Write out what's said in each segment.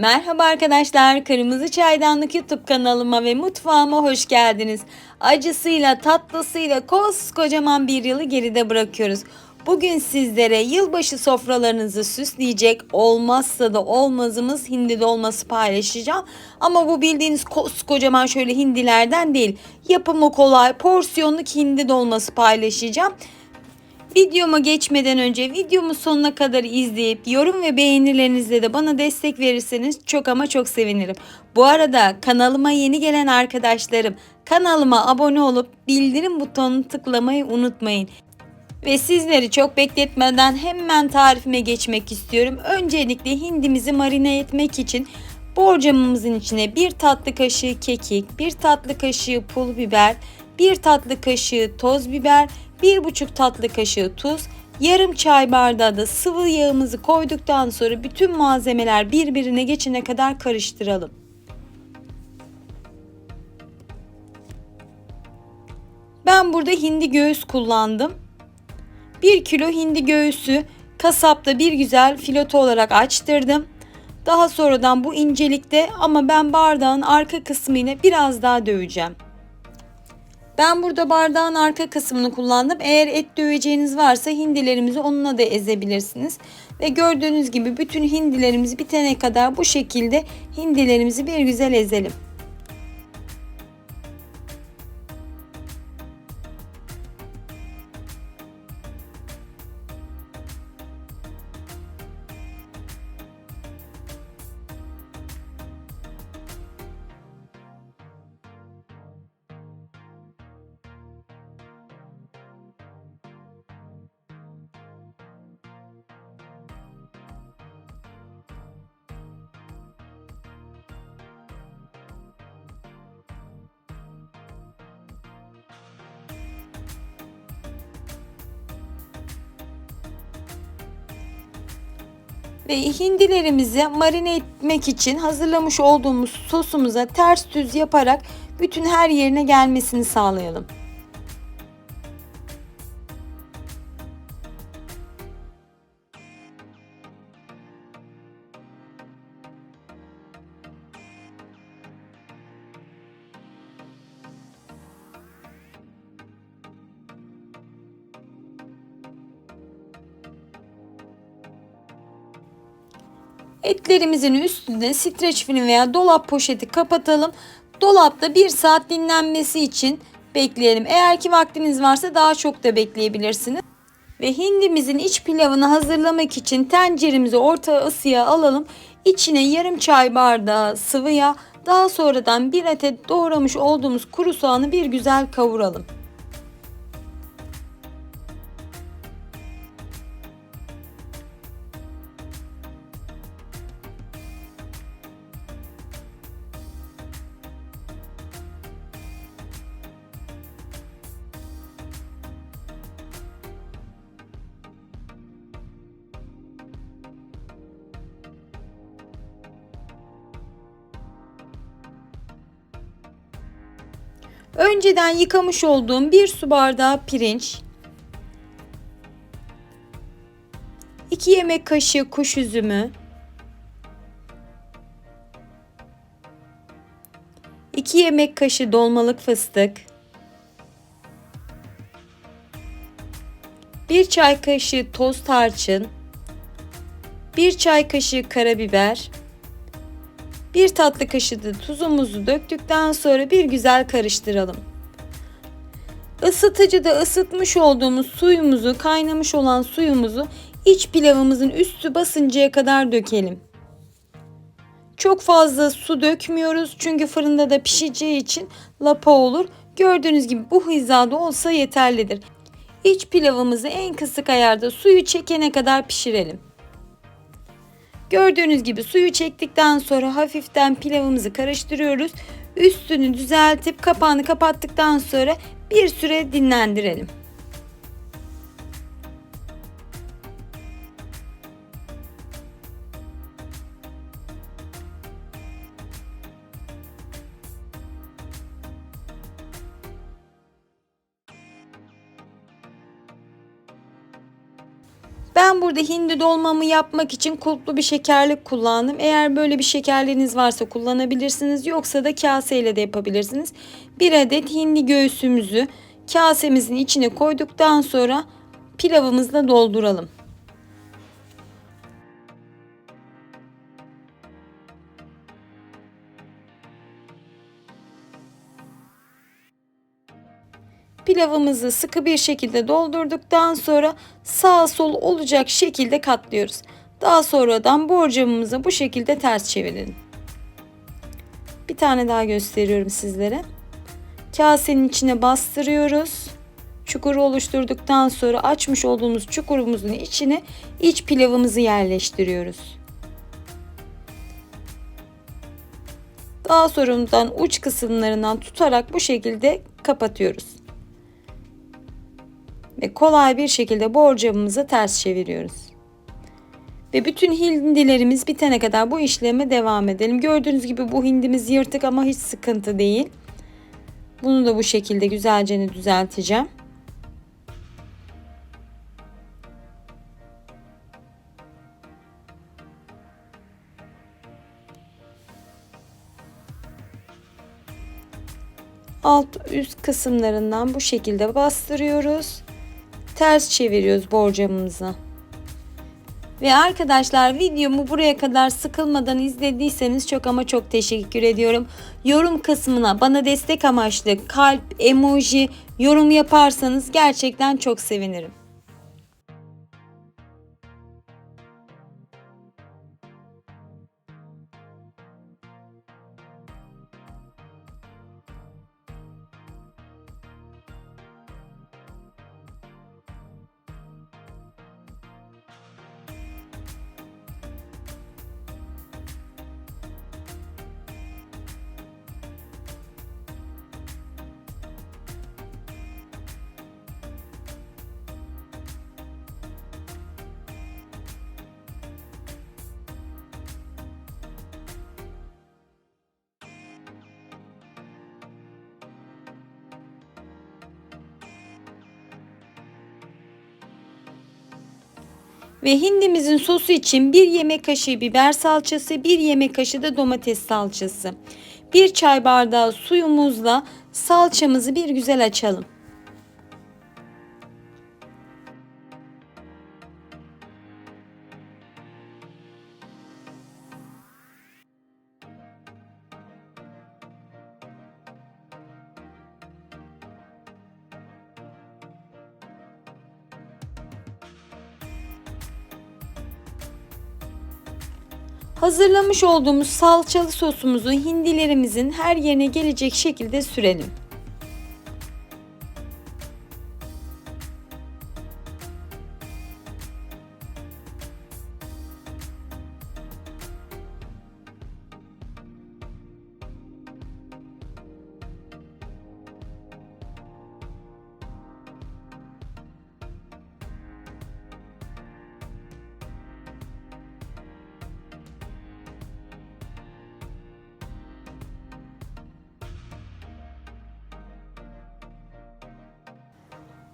Merhaba arkadaşlar, Kırmızı Çaydanlık YouTube kanalıma ve mutfağıma hoş geldiniz. Acısıyla, tatlısıyla koskocaman bir yılı geride bırakıyoruz. Bugün sizlere yılbaşı sofralarınızı süsleyecek olmazsa da olmazımız hindi dolması paylaşacağım. Ama bu bildiğiniz koskocaman şöyle hindilerden değil. Yapımı kolay, porsiyonluk hindi dolması paylaşacağım. Videoma geçmeden önce videomu sonuna kadar izleyip yorum ve beğenilerinizle de bana destek verirseniz çok ama çok sevinirim. Bu arada kanalıma yeni gelen arkadaşlarım kanalıma abone olup bildirim butonunu tıklamayı unutmayın. Ve sizleri çok bekletmeden hemen tarifime geçmek istiyorum. Öncelikle hindimizi marine etmek için borcamımızın içine bir tatlı kaşığı kekik, bir tatlı kaşığı pul biber, bir tatlı kaşığı toz biber 1,5 tatlı kaşığı tuz, yarım çay bardağı da sıvı yağımızı koyduktan sonra bütün malzemeler birbirine geçene kadar karıştıralım. Ben burada hindi göğüs kullandım. 1 kilo hindi göğüsü kasapta bir güzel filoto olarak açtırdım. Daha sonradan bu incelikte ama ben bardağın arka kısmını biraz daha döveceğim. Ben burada bardağın arka kısmını kullandım. Eğer et döveceğiniz varsa hindilerimizi onunla da ezebilirsiniz. Ve gördüğünüz gibi bütün hindilerimizi bitene kadar bu şekilde hindilerimizi bir güzel ezelim. Ve hindilerimizi marine etmek için hazırlamış olduğumuz sosumuza ters düz yaparak bütün her yerine gelmesini sağlayalım. Etlerimizin üstüne streç film veya dolap poşeti kapatalım. Dolapta bir saat dinlenmesi için bekleyelim. Eğer ki vaktiniz varsa daha çok da bekleyebilirsiniz. Ve hindimizin iç pilavını hazırlamak için tenceremizi orta ısıya alalım. İçine yarım çay bardağı sıvı yağ, daha sonradan bir adet doğramış olduğumuz kuru soğanı bir güzel kavuralım. Önceden yıkamış olduğum bir su bardağı pirinç, 2 yemek kaşığı kuş üzümü, 2 yemek kaşığı dolmalık fıstık, 1 çay kaşığı toz tarçın, 1 çay kaşığı karabiber, bir tatlı kaşığı da tuzumuzu döktükten sonra bir güzel karıştıralım. Isıtıcıda ısıtmış olduğumuz suyumuzu, kaynamış olan suyumuzu iç pilavımızın üstü basıncaya kadar dökelim. Çok fazla su dökmüyoruz çünkü fırında da pişeceği için lapa olur. Gördüğünüz gibi bu hizada olsa yeterlidir. İç pilavımızı en kısık ayarda suyu çekene kadar pişirelim. Gördüğünüz gibi suyu çektikten sonra hafiften pilavımızı karıştırıyoruz. Üstünü düzeltip kapağını kapattıktan sonra bir süre dinlendirelim. Burada hindi dolmamı yapmak için kulplu bir şekerlik kullandım. Eğer böyle bir şekerliğiniz varsa kullanabilirsiniz. Yoksa da kaseyle de yapabilirsiniz. Bir adet hindi göğsümüzü kasemizin içine koyduktan sonra pilavımızla dolduralım. Pilavımızı sıkı bir şekilde doldurduktan sonra sağ sol olacak şekilde katlıyoruz. Daha sonradan borcamımızı bu şekilde ters çevirelim. Bir tane daha gösteriyorum sizlere. Kasenin içine bastırıyoruz. Çukuru oluşturduktan sonra açmış olduğumuz çukurumuzun içine iç pilavımızı yerleştiriyoruz. Daha sonradan uç kısımlarından tutarak bu şekilde kapatıyoruz. Ve kolay bir şekilde borcamımızı ters çeviriyoruz. Ve bütün hindilerimiz bitene kadar bu işleme devam edelim. Gördüğünüz gibi bu hindimiz yırtık ama hiç sıkıntı değil. Bunu da bu şekilde güzelce düzelteceğim. alt üst kısımlarından bu şekilde bastırıyoruz. Ters çeviriyoruz borcamımızı. Ve arkadaşlar videomu buraya kadar sıkılmadan izlediyseniz çok ama çok teşekkür ediyorum. Yorum kısmına bana destek amaçlı kalp, emoji, yorum yaparsanız gerçekten çok sevinirim. Ve hindimizin sosu için bir yemek kaşığı biber salçası, bir yemek kaşığı da domates salçası. Bir çay bardağı suyumuzla salçamızı bir güzel açalım. Hazırlamış olduğumuz salçalı sosumuzu hindilerimizin her yerine gelecek şekilde sürelim.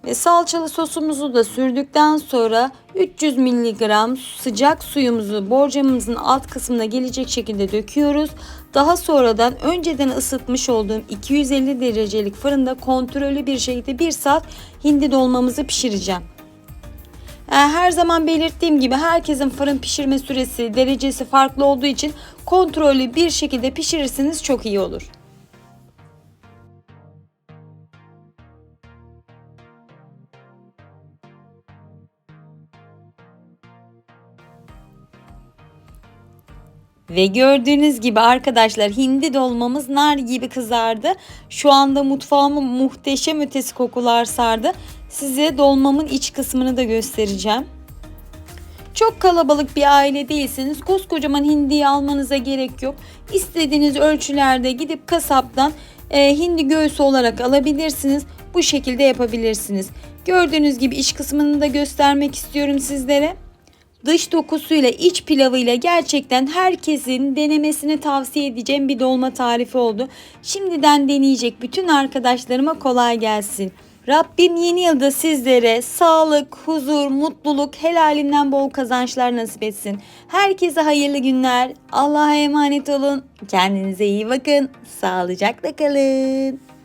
Ve salçalı sosumuzu da sürdükten sonra 300 mg sıcak suyumuzu borcamımızın alt kısmına gelecek şekilde döküyoruz. Daha sonradan önceden ısıtmış olduğum 250 derecelik fırında kontrollü bir şekilde 1 saat hindi dolmamızı pişireceğim. Her zaman belirttiğim gibi herkesin fırın pişirme süresi, derecesi farklı olduğu için kontrollü bir şekilde pişirirseniz çok iyi olur. Ve gördüğünüz gibi arkadaşlar hindi dolmamız nar gibi kızardı. Şu anda mutfağımı muhteşem ötesi kokular sardı. Size dolmamın iç kısmını da göstereceğim. Çok kalabalık bir aile değilseniz koskocaman hindiyi almanıza gerek yok. İstediğiniz ölçülerde gidip kasaptan e, hindi göğsü olarak alabilirsiniz. Bu şekilde yapabilirsiniz. Gördüğünüz gibi iç kısmını da göstermek istiyorum sizlere. Dış dokusuyla iç pilavıyla gerçekten herkesin denemesini tavsiye edeceğim bir dolma tarifi oldu. Şimdiden deneyecek bütün arkadaşlarıma kolay gelsin. Rabbim yeni yılda sizlere sağlık, huzur, mutluluk, helalinden bol kazançlar nasip etsin. Herkese hayırlı günler. Allah'a emanet olun. Kendinize iyi bakın. Sağlıcakla kalın.